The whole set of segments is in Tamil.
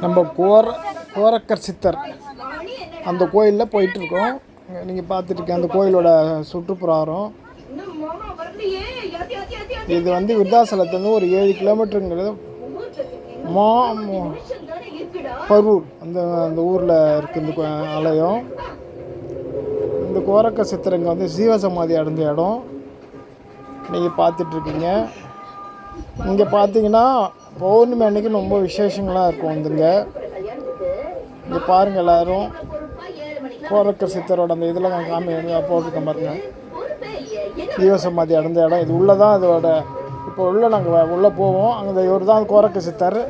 நம்ம கோர கோரக்கர் சித்தர். அந்த கோயிலில் போயிட்டுருக்கோம். நீங்கள் பார்த்துட்ருக்கேன் அந்த கோயிலோட சுற்றுப்புறம் இது வந்து விருத்தாசலத்துலேருந்து ஒரு ஏழு கிலோமீட்டருங்கிறது மா பரூர். அந்த அந்த ஊரில் இருக்குது இந்த கோ- ஆலயம். இந்த கோரக்க சித்திரங்க வந்து ஜீவசமாதி அடைஞ்ச இடம். நீங்கள் பார்த்துட்ருக்கீங்க இங்கே பார்த்தீங்கன்னா பௌர்ணமி அன்னைக்கு ரொம்ப விசேஷங்களாக இருக்கும் வந்துங்க. இங்கே பாருங்கள் எல்லாரும். கோரக்கர் சித்தரோட அந்த இதெல்லாம் நான் காமி போட்டிருக்கேன் பாருங்க. ஜீவசமாதி அடைந்த இடம். இது உள்ளே தான் இதோட இப்போ உள்ள நாங்கள் உள்ளே போவோம். அங்கே இவர் தான் கோரக்க சித்தர்.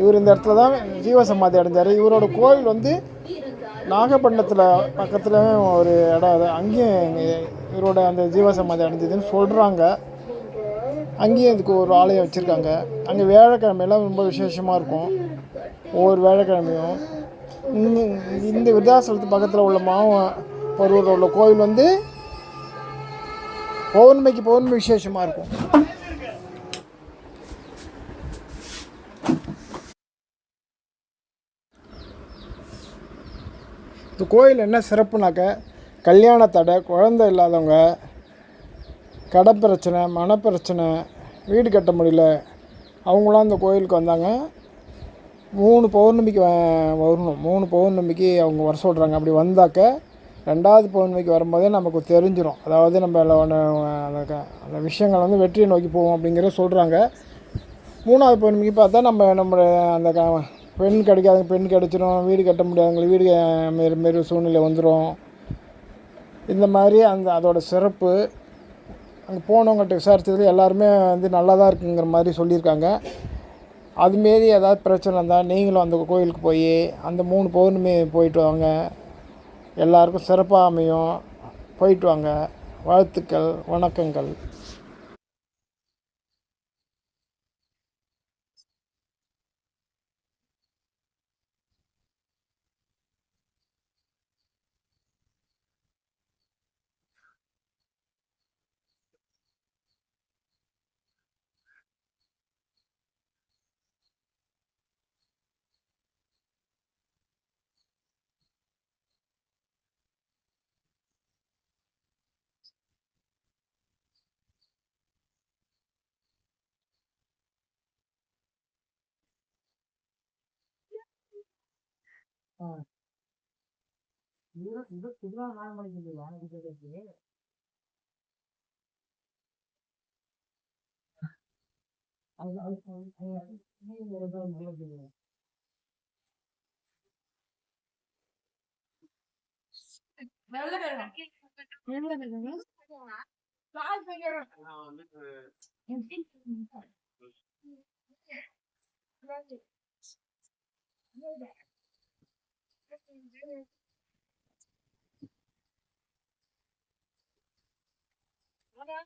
இவர் இந்த இடத்துல தான் ஜீவசமாதி அடைஞ்சார். இவரோட கோயில் வந்து நாகப்பட்டினத்தில் பக்கத்தில் ஒரு இடம் அது. அங்கேயும் இவரோட அந்த ஜீவசமாதி அடைஞ்சதுன்னு சொல்கிறாங்க அங்கேயும் இதுக்கு ஒரு ஆலயம் வச்சுருக்காங்க. அங்கே வியாழக்கிழமையெல்லாம் ரொம்ப விசேஷமாக இருக்கும். ஒவ்வொரு வியாழக்கிழமையும். இந்த- இந்த விருதாசலத்து பக்கத்தில் உள்ள மாவ பருவத்தில் உள்ள கோயில் வந்து பௌர்ணமிக்கு பௌர்ணமி விசேஷமாக இருக்கும். இந்த கோயில் என்ன சிறப்புனாக்க கல்யாண தடை குழந்தை இல்லாதவங்க கடை பிரச்சனை மனப்பிரச்சனை வீடு கட்ட முடியல. அவங்களாம் அந்த கோயிலுக்கு வந்தாங்க. மூணு பௌர்ணமிக்கு வ- வரணும். மூணு பௌர்ணமிக்கு அவங்க வர சொல்கிறாங்க அப்படி வந்தாக்க ரெண்டாவது பௌர்ணமிக்கு வரும்போதே நமக்கு தெரிஞ்சிடும் அதாவது நம்ம அந்த க- அந்த விஷயங்கள் வந்து வெற்றியை நோக்கி போவோம் அப்படிங்கிறத சொல்கிறாங்க மூணாவது பௌர்ணமிக்கு பார்த்தா நம்ம நம்ம அந்த க பெண் கிடைக்காத பெண் கிடைச்சிரும். வீடு கட்ட முடியாதவங்களுக்கு வீடு மாரி மாரி சூழ்நிலை வந்துடும் இந்த மாதிரி அந்த அதோடய சிறப்பு அங்கே போனவங்கள்ட்ட விசாரித்ததில் எல்லாருமே வந்து நல்லா தான் இருக்குங்கிற மாதிரி சொல்லியிருக்காங்க. அதுமாரி ஏதாவது பிரச்சனை இருந்தால் நீங்களும் அந்த கோயிலுக்கு போய் அந்த மூணு பௌர்ணமி போயிட்டு வாங்க. எல்லாருக்கும் சிறப்பாக அமையும். போயிட்டு வாங்க. வாழ்த்துக்கள் வணக்கங்கள். இது இது இதுதான் நாலு மணிக்கு இல்லையா இது நல்ல dinner. Bye -bye.